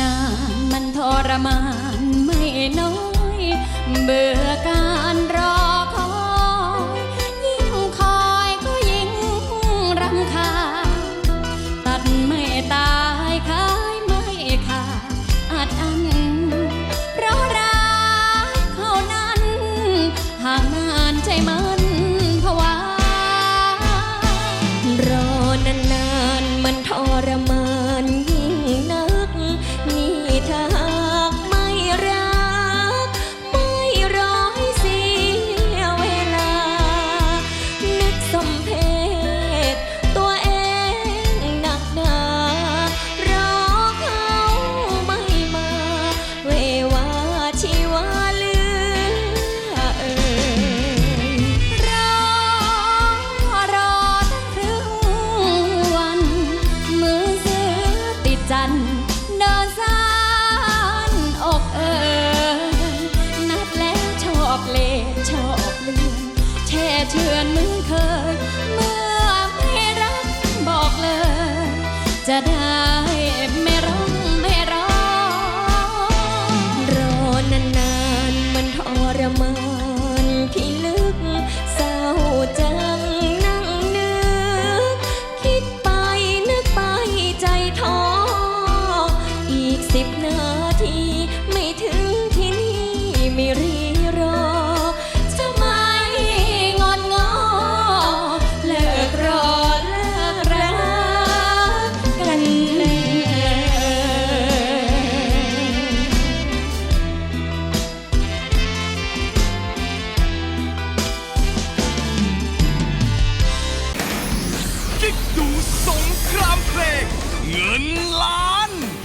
นานมันทรมานไม่น้อย เบื่อการรอคอยยิ่งคอยก็ยิ่งรำคาญตัดไม่ตายขายไม่ขาดอาจอันเพราะรักเขานั้นห่างนานใจมัน เลชอบเลือนแช่เชือนเหมือนเคย เมื่อไม่รักบอกเลย จะได้ไม่ร้องไม่ร้องรอนานๆมันทรมานที่ลึกเศร้าจังนั่งนึกคิดไปนึกไปใจท้ออีกสิบนาที ไม่ถึงที่นี่ไม่รี ดูสงครามเพลงเงินล้าน